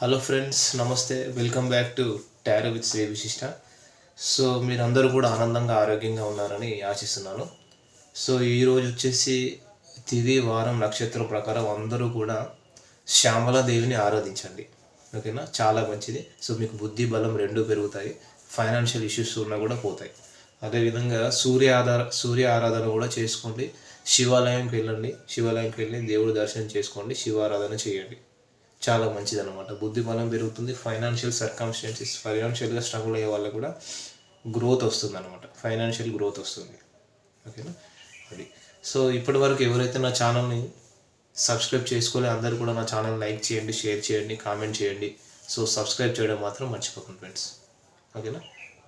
Hello friends నమస్తే. Welcome back to tarot with Shri Vishishta so మీరందరూ కూడా ఆనందంగా ఆరోగ్యంగా ఉన్నారని ఆశిస్తున్నాను. సో ఈరోజు వచ్చేసి తిది వారం నక్షత్రం ప్రకారం అందరూ కూడా శ్యామలాదేవిని ఆరాధించండి. ఓకేనా చాలా మంచిది. సో మీకు బుద్ధి బలం రెండూ పెరుగుతాయి. ఫైనాన్షియల్ ఇష్యూస్ ఉన్నా కూడా పోతాయి. అదేవిధంగా సూర్య ఆధార సూర్య ఆరాధన కూడా చేసుకోండి. శివాలయంకి వెళ్ళండి. శివాలయంకి వెళ్ళి దేవుడి దర్శనం చేసుకోండి. శివారాధన చేయండి. చాలా మంచిది అనమాట బుద్ధి బలం పెరుగుతుంది ఫైనాన్షియల్ సర్కమ్స్టెన్సెస్ ఫైనాన్షియల్గా స్ట్రగుల్ అయ్యే వాళ్ళకి కూడా గ్రోత్ వస్తుంది అనమాట ఫైనాన్షియల్ గ్రోత్ వస్తుంది. ఓకేనా అది సో ఇప్పటి వరకు ఎవరైతే నా ఛానల్ని సబ్స్క్రైబ్ చేసుకోలే అందరూ కూడా నా ఛానల్ లైక్ చేయండి షేర్ చేయండి కామెంట్ చేయండి. సో సబ్స్క్రైబ్ చేయడం మాత్రం మర్చిపోకండి ఫ్రెండ్స్ ఓకేనా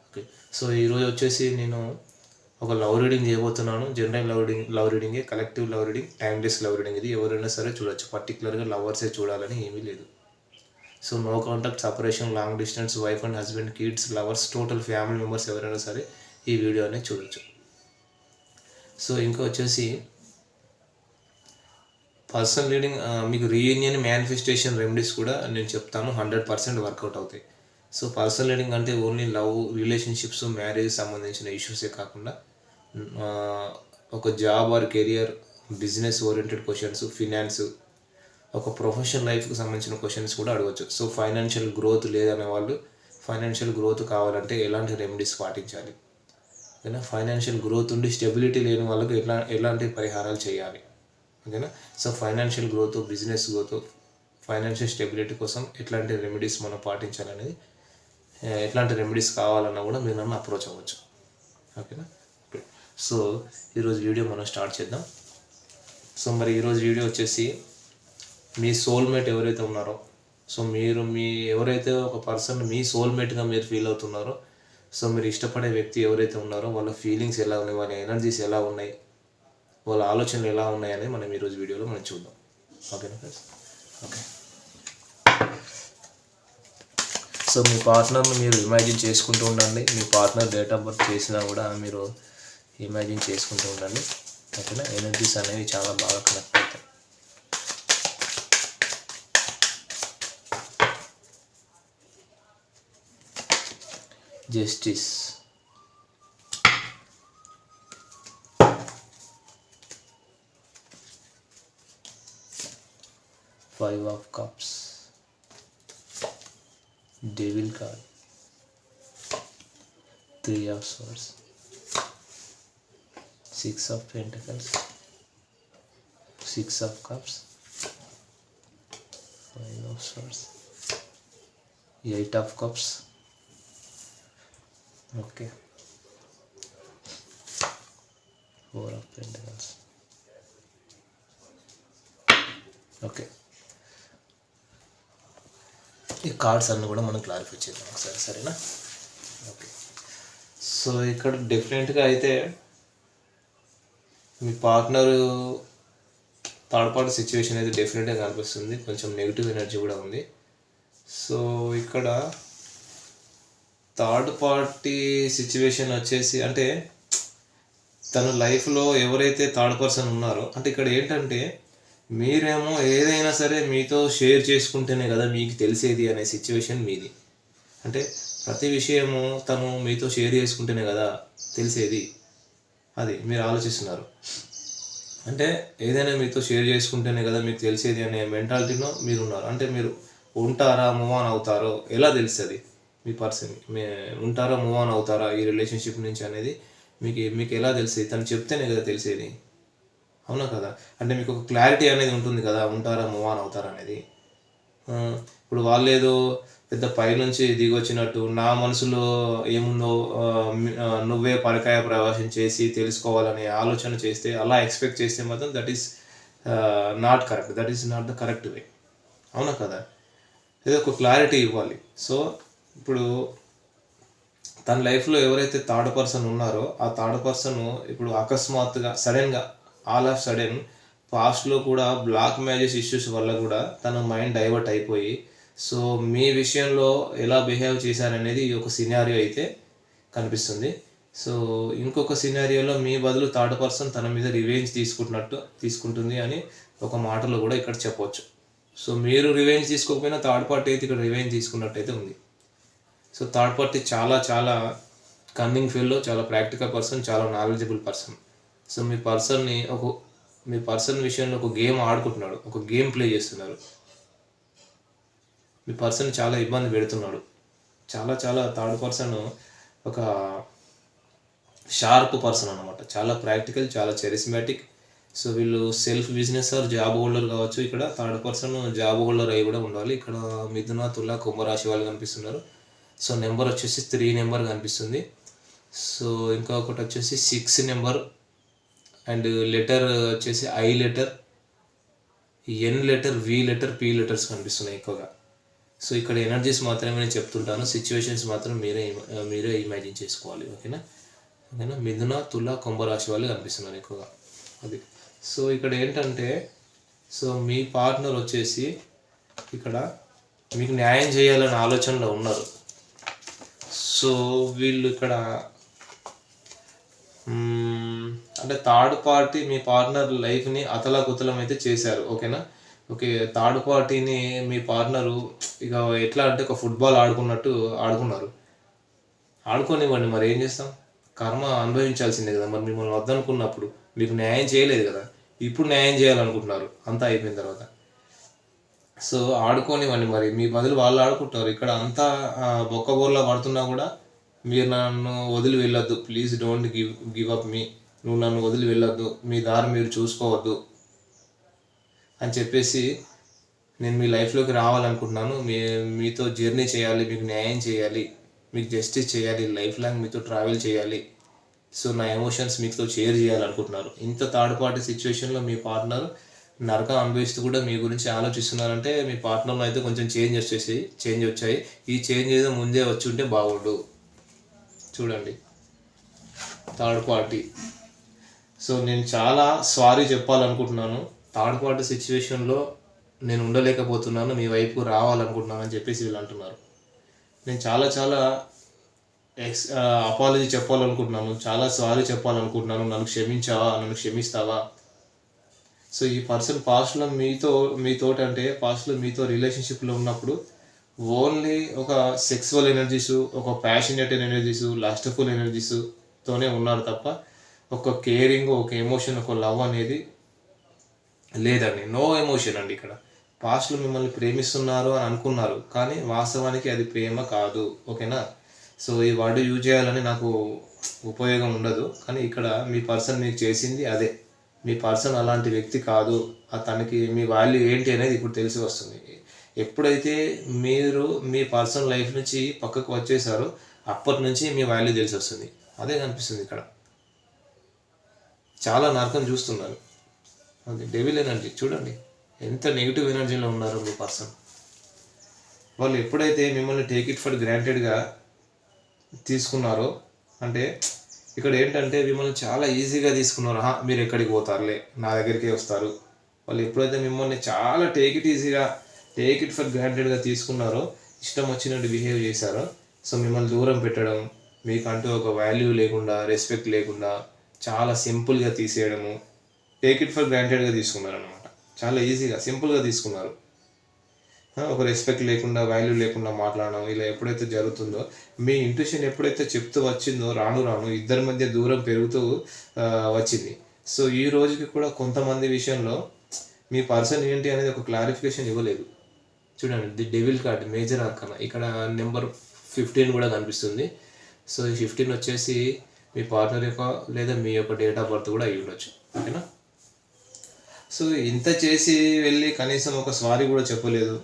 ఓకే సో ఈరోజు వచ్చేసి నేను ఒక లవ్ రీడింగ్ చేయబోతున్నాను. General love reading love రీడింగే collective love reading timeless love reading. ఇది ఎవరైనా సరే చూడొచ్చు. పర్టికులర్గా లవర్సే చూడాలని ఏమీ లేదు. So no contact separation long distance wife and husband kids lovers total family members ఎవరైనా సరే ఈ వీడియో అనేది చూడొచ్చు. సో ఇంకా వచ్చేసి పర్సనల్ రీడింగ్ మీకు రీయూనియన్ మేనిఫెస్టేషన్ రెమెడీస్ కూడా నేను చెప్తాను. హండ్రెడ్ పర్సెంట్ వర్కౌట్ అవుతాయి. సో పర్సనల్ రీడింగ్ అంటే ఓన్లీ లవ్ రిలేషన్షిప్స్ మ్యారేజ్ సంబంధించిన ఇష్యూసే కాకుండా ఒక job or career business oriented questions finance ఒక ప్రొఫెషనల్ లైఫ్కి సంబంధించిన క్వశ్చన్స్ కూడా అడగవచ్చు సో ఫైనాన్షియల్ గ్రోత్ లేదనే వాళ్ళు ఫైనాన్షియల్ గ్రోత్ కావాలంటే ఎలాంటి రెమెడీస్ పాటించాలి? ఓకేనా? ఫైనాన్షియల్ గ్రోత్ ఉండి స్టెబిలిటీ లేని వాళ్ళకి ఎట్లా ఎలాంటి పరిహారాలు చేయాలి? ఓకేనా? So financial growth business growth financial stability కోసం ఎట్లాంటి రెమెడీస్ మనం పాటించాలనేది ఎట్లాంటి రెమెడీస్ కావాలన్నా కూడా మీరు నన్ను అప్రోచ్ అవ్వచ్చు. ఓకేనా? సో ఈరోజు వీడియో మనం స్టార్ట్ చేద్దాం. సో మరి ఈరోజు వీడియో వచ్చేసి మీ సోల్మేట్ ఎవరైతే ఉన్నారో సో మీరు మీ ఎవరైతే ఒక పర్సన్ మీ సోల్మేట్గా మీరు ఫీల్ అవుతున్నారో సో మీరు ఇష్టపడే వ్యక్తి ఎవరైతే ఉన్నారో వాళ్ళ ఫీలింగ్స్ ఎలా ఉన్నాయి వాళ్ళ ఎనర్జీస్ ఎలా ఉన్నాయి వాళ్ళ ఆలోచనలు ఎలా ఉన్నాయని మనం ఈరోజు వీడియోలో మనం చూద్దాం. ఓకేనా ఫ్రెండ్స్ ఓకే సో మీ పార్ట్నర్ని మీరు ఇమాజిన్ చేసుకుంటూ ఉండండి. మీ పార్ట్నర్ డేట్ ఆఫ్ బర్త్ చేసినా కూడా మీరు ఇమాజిన్ చేసుకుంటూ ఉండండి. ఓకేనా ఎనర్జీస్ అనేవి చాలా బాగా కనెక్ట్ అవుతాయి. Justice five of cups devil card three of swords six of pentacles six of cups five of swords eight of cups okay four of pentacles okay ఈ కార్డ్స్ అన్నీ కూడా మనం క్లారిఫై చేద్దాం ఒకసారి సరేనా ఓకే సో ఇక్కడ డిఫరెంట్గా అయితే మీ పార్ట్నర్ థర్డ్ పార్టీ సిచ్యువేషన్ అయితే డెఫినెట్గా కనిపిస్తుంది. కొంచెం నెగిటివ్ ఎనర్జీ కూడా ఉంది. సో ఇక్కడ థర్డ్ పార్టీ సిచ్యువేషన్ వచ్చేసి అంటే తన లైఫ్లో ఎవరైతే థర్డ్ పర్సన్ ఉన్నారో అంటే ఇక్కడ ఏంటంటే మీరేమో ఏదైనా సరే మీతో షేర్ చేసుకుంటేనే కదా మీకు తెలిసేది అనే సిచ్యువేషన్ మీది. అంటే ప్రతి విషయము తను మీతో షేర్ చేసుకుంటేనే కదా తెలిసేది. అది మీరు ఆలోచిస్తున్నారు. అంటే ఏదైనా మీతో షేర్ చేసుకుంటేనే కదా మీకు తెలిసేది అనే మెంటాలిటీలో మీరు ఉన్నారు అంటే మీరు ఉంటారా మూవ్ ఆన్ అవుతారో ఎలా తెలుస్తుంది? మీ పర్సన్ మీ ఉంటారా మూవ్ ఆన్ అవుతారా ఈ రిలేషన్షిప్ నుంచి అనేది మీకు మీకు ఎలా తెలిసేది తను చెప్తేనే కదా తెలిసేది. అవునా కదా? అంటే మీకు ఒక క్లారిటీ అనేది ఉంటుంది కదా ఉంటారా మూవ్ ఆన్ అవుతారా అనేది. ఇప్పుడు వాళ్ళు ఏదో పెద్ద పైనుంచి దిగొచ్చినట్టు నా మనసులో ఏముందో నువ్వే పరకాయ ప్రవేశం చేసి తెలుసుకోవాలనే ఆలోచన చేస్తే అలా ఎక్స్పెక్ట్ చేస్తే మాత్రం that is not correct that is not the correct way అవునా కదా? ఏదో ఒక క్లారిటీ ఇవ్వాలి. సో ఇప్పుడు తన లైఫ్లో ఎవరైతే థర్డ్ పర్సన్ ఉన్నారో ఆ థర్డ్ పర్సన్ ఇప్పుడు అకస్మాత్తుగా సడన్గా ఆల్ ఆఫ్ సడన్ పాస్ట్లో కూడా బ్లాక్ మ్యారేజ్ ఇష్యూస్ వల్ల కూడా తన మైండ్ డైవర్ట్ అయిపోయి సో మీ విషయంలో ఎలా బిహేవ్ చేశారనేది ఒక సినారియో అయితే కనిపిస్తుంది. సో ఇంకొక సినారియోలో మీ బదులు థర్డ్ పర్సన్ తన మీద రివెంజ్ తీసుకుంటున్నట్టు తీసుకుంటుంది అని ఒక మాటలో కూడా ఇక్కడ చెప్పవచ్చు సో మీరు రివెంజ్ తీసుకోకపోయినా థర్డ్ పార్టీ అయితే ఇక్కడ రివెంజ్ తీసుకున్నట్టయితే ఉంది. సో థర్డ్ పార్టీ చాలా చాలా కన్నింగ్ ఫీల్డ్లో చాలా ప్రాక్టికల్ పర్సన్ చాలా నాలెడ్జబుల్ పర్సన్ సో మీ పర్సన్ని ఒక మీ పర్సన్ విషయంలో ఒక గేమ్ ఆడుకుంటున్నాడు ఒక గేమ్ ప్లే చేస్తున్నారు ఈ పర్సన్ చాలా ఇబ్బంది పెడుతున్నాడు. చాలా చాలా థర్డ్ పర్సన్ ఒక షార్ప్ పర్సన్ అనమాట చాలా ప్రాక్టికల్ చాలా చెరిస్మాటిక్ సో వీళ్ళు self business or job holder కావచ్చు ఇక్కడ. థర్డ్ పర్సన్ జాబ్ హోల్డర్ అయి కూడా ఉండాలి. ఇక్కడ మిథున తుల కుంభరాశి వాళ్ళు కనిపిస్తున్నారు. సో నెంబర్ వచ్చేసి త్రీ నెంబర్ కనిపిస్తుంది. సో ఇంకా ఒకటి వచ్చేసి సిక్స్ నెంబర్. అండ్ లెటర్ వచ్చేసి I letter N letter V letter P letters కనిపిస్తున్నాయి ఎక్కువగా. సో ఇక్కడ ఎనర్జీస్ మాత్రమే నేను చెప్తుంటాను సిచ్యువేషన్స్ మాత్రం మీరే మీరే ఇమాజిన్ చేసుకోవాలి ఓకేనా? ఓకేనా? మిథున తుల కుంభరాశి వాళ్ళు కనిపిస్తున్నారు ఎక్కువగా. అది. సో ఇక్కడ ఏంటంటే సో మీ పార్ట్నర్ వచ్చేసి ఇక్కడ మీకు న్యాయం చేయాలనే ఆలోచనలో ఉన్నారు. సో వీళ్ళు ఇక్కడ అంటే థర్డ్ పార్టీ మీ పార్ట్నర్ లైఫ్ని అతలాకుతలం అయితే చేశారు ఓకేనా? ఓకే థర్డ్ పార్టీని మీ పార్ట్నరు ఇక ఎట్లా అంటే ఒక ఫుట్బాల్ ఆడుకున్నట్టు ఆడుకున్నారు. ఆడుకోనివ్వండి మరి ఏం చేస్తాం? కర్మ అనుభవించాల్సిందే కదా మరి మిమ్మల్ని వద్దనుకున్నప్పుడు మీకు న్యాయం చేయలేదు కదా ఇప్పుడు న్యాయం చేయాలనుకుంటున్నారు. అంతా అయిపోయిన తర్వాత. సో ఆడుకోనివ్వండి మరి మీ బదులు వాళ్ళు ఆడుకుంటున్నారు ఇక్కడ అంతా బొక్క బోర్లా పడుతున్నా కూడా మీరు నన్ను వదిలి వెళ్ళొద్దు. Please don't give give up me. నువ్వు నన్ను వదిలి వెళ్ళొద్దు. మీ దారి మీరు చూసుకోవద్దు. అని చెప్పేసి నేను మీ లైఫ్లోకి రావాలనుకుంటున్నాను. మీ మీతో జర్నీ చేయాలి మీకు న్యాయం చేయాలి మీకు జస్టిస్ చేయాలి లైఫ్ లాంగ్ మీతో ట్రావెల్ చేయాలి. సో నా ఎమోషన్స్ మీతో షేర్ చేయాలనుకుంటున్నారు. ఇంత థర్డ్ పార్టీ సిచ్యువేషన్లో మీ పార్ట్నర్ నరకం అనుభవిస్తూ కూడా మీ గురించి ఆలోచిస్తున్నారంటే మీ పార్ట్నర్లో అయితే కొంచెం చేంజ్ వచ్చేసి చేంజ్ వచ్చాయి. ఈ చేంజ్ ఏదో ముందే వచ్చి ఉంటే బాగుండు. చూడండి. థర్డ్ పార్టీ సో నేను చాలా సారీ చెప్పాలనుకుంటున్నాను. థర్డ్ పార్టీ సిచ్యువేషన్లో నేను ఉండలేకపోతున్నాను మీ వైపు రావాలనుకుంటున్నాను అని చెప్పేసి వీళ్ళు అంటున్నారు. నేను చాలా చాలా ఎక్స్ అపాలజీ చెప్పాలనుకుంటున్నాను చాలా సారీ చెప్పాలనుకుంటున్నాను నన్ను క్షమించావా నన్ను క్షమిస్తావా? సో ఈ పర్సన్ పాస్ట్లో మీతో మీతో అంటే పాస్ట్లో మీతో రిలేషన్షిప్లో ఉన్నప్పుడు ఓన్లీ ఒక సెక్సువల్ ఎనర్జీస్ ఒక ప్యాషనేట్ ఎనర్జీస్ లస్ట్ఫుల్ ఎనర్జీస్ తోనే ఉన్నారు తప్ప ఒక కేరింగ్ ఒక ఎమోషన్ ఒక లవ్ అనేది లేదండి. నో ఎమోషన్ అండి ఇక్కడ. పాస్ట్లో మిమ్మల్ని ప్రేమిస్తున్నారు అని అనుకున్నారు కానీ వాస్తవానికి అది ప్రేమ కాదు. ఓకేనా? సో ఈ వర్డ్ యూజ్ చేయాలని నాకు ఉపయోగం ఉండదు కానీ ఇక్కడ మీ పర్సన్ మీకు చేసింది అదే. మీ పర్సన్ అలాంటి వ్యక్తి కాదు. తనకి మీ వాల్యూ ఏంటి అనేది ఇప్పుడు తెలిసి వస్తుంది. ఎప్పుడైతే మీరు మీ పర్సన్ లైఫ్ నుంచి పక్కకు వచ్చేసారో అప్పటి నుంచి మీ వాల్యూ తెలిసి వస్తుంది. అదే కనిపిస్తుంది ఇక్కడ. చాలా నరకం చూస్తున్నారు అది డెవిల్ ఎనర్జీ చూడండి ఎంత నెగిటివ్ ఎనర్జీలో ఉన్నారు మీ పర్సన్ వాళ్ళు ఎప్పుడైతే మిమ్మల్ని టేక్ ఇట్ ఫర్ గ్రాంటెడ్గా తీసుకున్నారో అంటే ఇక్కడ ఏంటంటే మిమ్మల్ని చాలా ఈజీగా తీసుకున్నారు. మీరు ఎక్కడికి పోతారులే? నా దగ్గరికే వస్తారు. వాళ్ళు ఎప్పుడైతే మిమ్మల్ని చాలా టేక్ ఇట్ ఈజీగా టేక్ ఇట్ ఫర్ గ్రాంటెడ్గా తీసుకున్నారో ఇష్టం వచ్చినట్టు బిహేవ్ చేశారో సో మిమ్మల్ని దూరం పెట్టడం మీకంటూ ఒక వాల్యూ లేకుండా రెస్పెక్ట్ లేకుండా చాలా సింపుల్గా తీసేయడము టేక్ ఇట్ ఫర్ గ్రాంటెడ్గా తీసుకున్నారు అనమాట చాలా ఈజీగా సింపుల్గా తీసుకున్నారు. ఒక రెస్పెక్ట్ లేకుండా వాల్యూ లేకుండా మాట్లాడడం ఇలా ఎప్పుడైతే జరుగుతుందో మీ ఇంట్యూషన్ ఎప్పుడైతే చెప్తూ వచ్చిందో రాను రాను ఇద్దరి మధ్య దూరం పెరుగుతూ వచ్చింది. సో ఈ రోజుకి కూడా కొంతమంది విషయంలో మీ పర్సన్ ఏంటి అనేది ఒక క్లారిఫికేషన్ ఇవ్వలేదు. చూడండి the devil card major arcana ఇక్కడ నెంబర్ ఫిఫ్టీన్ కూడా కనిపిస్తుంది. సో ఈ ఫిఫ్టీన్ వచ్చేసి మీ పార్ట్నర్ యొక్క లేదా మీ యొక్క డేట్ ఆఫ్ బర్త్ కూడా అయి ఉండొచ్చు ఓకేనా? సో ఇంత చేసి వెళ్ళి కనీసం ఒక సారీ కూడా చెప్పలేదు.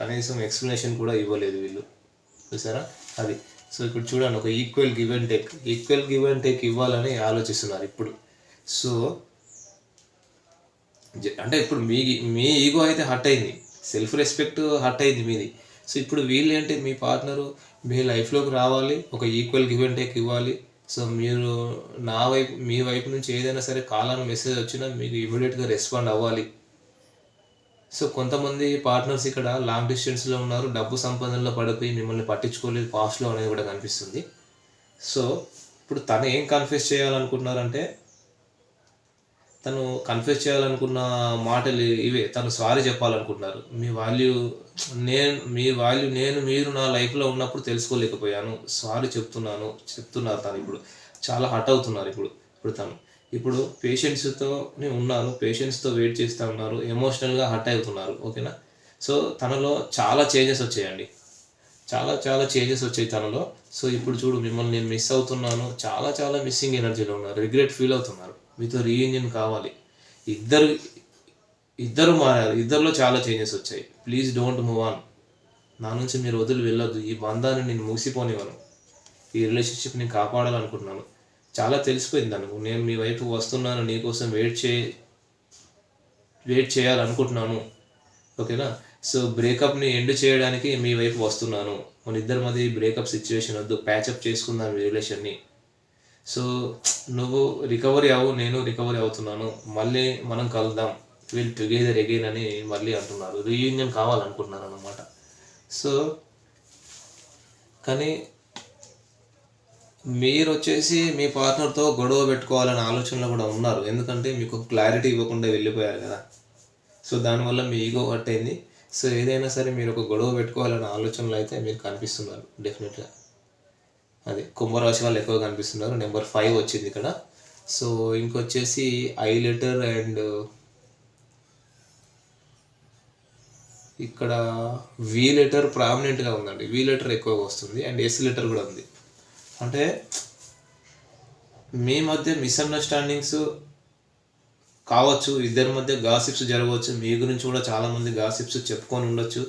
కనీసం ఎక్స్ప్లెనేషన్ కూడా ఇవ్వలేదు వీళ్ళు. చూసారా? అది. సో ఇప్పుడు చూడండి ఒక equal give and take equal give and take ఇవ్వాలని ఆలోచిస్తున్నారు ఇప్పుడు. సో అంటే ఇప్పుడు మీ మీ ఈగో అయితే హట్ అయింది. సెల్ఫ్ రెస్పెక్ట్ హట్ అయింది మీది. సో ఇప్పుడు వీళ్ళు ఏంటి మీ పార్ట్నరు మీ లైఫ్లోకి రావాలి ఒక ఈక్వల్ గివ్ అండ్ టేక్ ఇవ్వాలి. సో మీరు నా వైపు మీ వైపు నుంచి ఏదైనా సరే కాలాన్ని మెసేజ్ వచ్చినా మీకు ఇమీడియట్గా రెస్పాండ్ అవ్వాలి. సో కొంతమంది పార్ట్నర్స్ ఇక్కడ లాంగ్ డిస్టెన్స్లో ఉన్నారు డబ్బు సంపాదనలో పడిపోయి మిమ్మల్ని పట్టించుకోలేదు పాస్ట్లో అనేది కూడా కనిపిస్తుంది. సో ఇప్పుడు తను ఏం కన్ఫ్యూస్ చేయాలనుకుంటున్నారంటే తను కన్ఫ్యూజ్ చేయాలనుకున్న మాటలు ఇవే తను సారీ చెప్పాలనుకుంటున్నారు. మీ వాల్యూ నేను మీ వాల్యూ నేను మీరు నా లైఫ్లో ఉన్నప్పుడు తెలుసుకోలేకపోయాను. సారీ చెప్తున్నాను చెప్తున్నారు తను ఇప్పుడు. చాలా హట్ అవుతున్నారు ఇప్పుడు ఇప్పుడు తను. ఇప్పుడు పేషెంట్స్తోనే ఉన్నాను పేషెంట్స్తో వెయిట్ చేస్తూ ఉన్నారు ఎమోషనల్గా హట్ అవుతున్నారు ఓకేనా సో తనలో చాలా చేంజెస్ వచ్చాయండి. చాలా చాలా చేంజెస్ వచ్చాయి తనలో. సో ఇప్పుడు చూడు మిమ్మల్ని నేను మిస్ అవుతున్నాను. చాలా చాలా మిస్సింగ్ ఎనర్జీలో ఉన్నారు రిగ్రెట్ ఫీల్ అవుతున్నారు. మీతో రీయూనియన్ కావాలి. ఇద్దరు ఇద్దరు మారారు. ఇద్దరిలో చాలా చేంజెస్ వచ్చాయి. ప్లీజ్ డోంట్ మూవ్ ఆన్ నా నుంచి మీరు వదిలి వెళ్ళొద్దు. ఈ బంధాన్ని నేను మూసిపోనివ్వను ఈ రిలేషన్షిప్ని కాపాడాలనుకుంటున్నాను. చాలా తెలిసిపోయింది అనుకు నేను మీ వైపు వస్తున్నాను. నీకోసం వెయిట్ చే వెయిట్ చేయాలనుకుంటున్నాను. ఓకేనా? సో బ్రేకప్ని ఎండ్ చేయడానికి మీ వైపు వస్తున్నాను. మన ఇద్దరి మధ్య బ్రేకప్ సిచ్యువేషన్ వద్దు. ప్యాచప్ చేసుకుందాం ఈ రిలేషన్ని సో నువ్వు రికవరీ అవ్వు నేను రికవరీ అవుతున్నాను మళ్ళీ మనం కలుద్దాం విల్ టుగెదర్ అగైన్ అని మళ్ళీ అంటున్నారు. రీయూనియన్ కావాలనుకుంటున్నారు అనమాట సో కానీ మీరు వచ్చేసి మీ పార్ట్నర్తో గొడవ పెట్టుకోవాలనే ఆలోచనలో కూడా ఉన్నారు. ఎందుకంటే మీకు క్లారిటీ ఇవ్వకుండా వెళ్ళిపోయారు కదా. సో దానివల్ల మీ ఈగో హర్ట్ అయింది. సో ఏదైనా సరే మీరు ఒక గొడవ పెట్టుకోవాలనే ఆలోచనలో అయితే మీరు కనిపిస్తున్నారు. డెఫినెట్గా. అది కుంభరాశి వాళ్ళు ఎక్కువ కనిపిస్తున్నారు. నెంబర్ ఫైవ్ వచ్చింది ఇక్కడ. సో ఇంకొచ్చేసి ఐ లెటర్ అండ్ ఇక్కడ వి లెటర్ ప్రామినెంట్గా ఉందండి. వి లెటర్ ఎక్కువగా వస్తుంది అండ్ ఎస్ లెటర్ కూడా ఉంది. అంటే మీ మధ్య మిస్అండర్స్టాండింగ్స్ కావచ్చు ఇద్దరి మధ్య గాసిప్స్ జరగవచ్చు. మీ గురించి కూడా చాలామంది గాసిప్స్ చెప్పుకొని ఉండొచ్చు.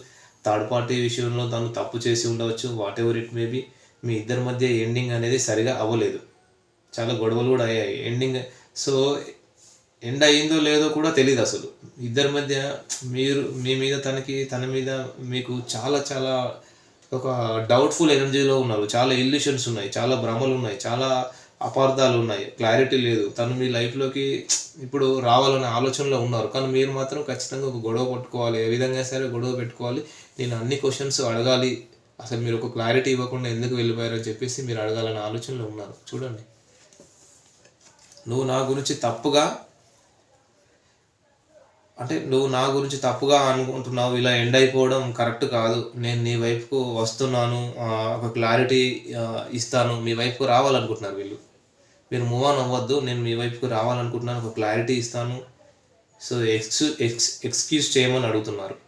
థర్డ్ పార్టీ విషయంలో తను తప్పు చేసి ఉండవచ్చు. వాట్ ఎవర్ ఇట్ మేబీ మీ ఇద్దరి మధ్య ఎండింగ్ అనేది సరిగా అవ్వలేదు. చాలా గొడవలు కూడా అయ్యాయి. ఎండింగ్ సో ఎండ్ అయిందో లేదో కూడా తెలియదు అసలు. ఇద్దరి మధ్య మీరు మీ మీద తనకి తన మీద మీకు చాలా చాలా ఒక డౌట్ఫుల్ ఎనర్జీలో ఉన్నారు. చాలా ఇల్యూషన్స్ ఉన్నాయి. చాలా భ్రమలు ఉన్నాయి. చాలా అపార్థాలు ఉన్నాయి. క్లారిటీ లేదు. తను మీ లైఫ్లోకి ఇప్పుడు రావాలనే ఆలోచనలో ఉన్నారు. కానీ మీరు మాత్రం ఖచ్చితంగా ఒక గొడవ పట్టుకోవాలి. ఏ విధంగా సరే గొడవ పెట్టుకోవాలి. నేను అన్ని క్వశ్చన్స్ అడగాలి. అసలు మీరు ఒక క్లారిటీ ఇవ్వకుండా ఎందుకు వెళ్ళిపోయారని చెప్పేసి మీరు అడగాలనే ఆలోచనలో ఉన్నారు. చూడండి. నువ్వు నా గురించి తప్పుగా అంటే నువ్వు నా గురించి తప్పుగా అనుకుంటున్నావు ఇలా ఎండ్ అయిపోవడం కరెక్ట్ కాదు. నేను నీ వైపుకు వస్తున్నాను ఒక క్లారిటీ ఇస్తాను మీ వైపుకు రావాలనుకుంటున్నారు వీళ్ళు. మీరు మూవ్ ఆన్ అవ్వద్దు నేను మీ వైపుకు రావాలనుకుంటున్నాను ఒక క్లారిటీ ఇస్తాను. సో ఎక్స్ ఎక్స్ ఎక్స్క్యూజ్ చేయమని అడుగుతున్నారు.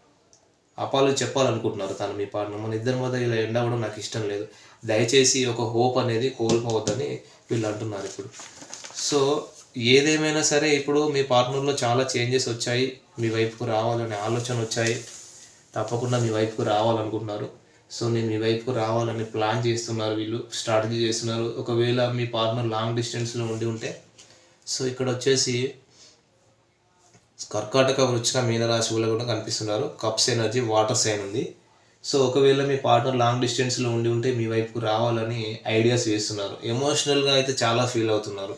అపాలు చెప్పాలనుకుంటున్నారు. తను మీ పార్ట్నర్ మన ఇద్దరి మధ్య ఇలా ఎండ్ అవ్వడం నాకు ఇష్టం లేదు. దయచేసి ఒక హోప్ అనేది కోల్పోవద్దని వీళ్ళు అంటున్నారు ఇప్పుడు. సో ఏదేమైనా సరే ఇప్పుడు మీ పార్ట్నర్లో చాలా చేంజెస్ వచ్చాయి. మీ వైపుకు రావాలనే ఆలోచన వచ్చాయి. తప్పకుండా మీ వైపుకు రావాలనుకుంటున్నారు. సో నేను మీ వైపుకు రావాలని ప్లాన్ చేస్తున్నారు వీళ్ళు స్ట్రాటజీ చేస్తున్నారు. ఒకవేళ మీ పార్ట్నర్ లాంగ్ డిస్టెన్స్లో ఉండి ఉంటే. సో ఇక్కడ వచ్చేసి కర్కాటక వృచ్చిక మీనరాశి కూడా కూడా కనిపిస్తున్నారు. కప్స్ ఎనర్జీ వాటర్ సైన్ ఉంది. సో ఒకవేళ మీ పార్ట్నర్ లాంగ్ డిస్టెన్స్లో ఉండి ఉంటే మీ వైపుకు రావాలని ఐడియాస్ వేస్తున్నారు. ఎమోషనల్గా అయితే చాలా ఫీల్ అవుతున్నారు.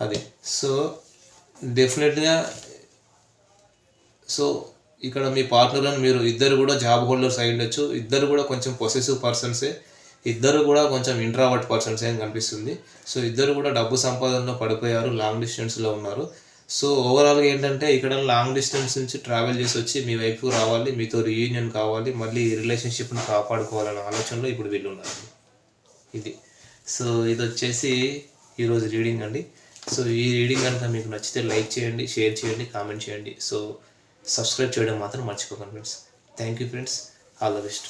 అది. సో డెఫినెట్గా సో ఇక్కడ మీ పార్ట్నర్లను మీరు ఇద్దరు కూడా జాబ్ హోల్డర్స్ అయి ఉండొచ్చు. ఇద్దరు కూడా కొంచెం పొసెసివ్ పర్సన్సే ఇద్దరు కూడా కొంచెం ఇంట్రావర్ట్ పర్సన్స్ అని కనిపిస్తుంది. సో ఇద్దరు కూడా డబ్బు సంపాదనలో పడిపోయారు లాంగ్ డిస్టెన్స్లో ఉన్నారు. సో ఓవరాల్గా ఏంటంటే ఇక్కడ లాంగ్ డిస్టెన్స్ నుంచి ట్రావెల్ చేసి వచ్చి మీ వైపు రావాలి మీతో రీయూనియన్ కావాలి మళ్ళీ రిలేషన్షిప్ని కాపాడుకోవాలనే ఆలోచనలో ఇప్పుడు వీళ్ళు ఉన్నారు. ఇది. సో ఇది వచ్చేసి ఈరోజు రీడింగ్ అండి. సో ఈ రీడింగ్ కనుక మీకు నచ్చితే లైక్ చేయండి షేర్ చేయండి కామెంట్ చేయండి. సో సబ్స్క్రైబ్ చేయడం మాత్రం మర్చిపోకండి friends thank you friends all the best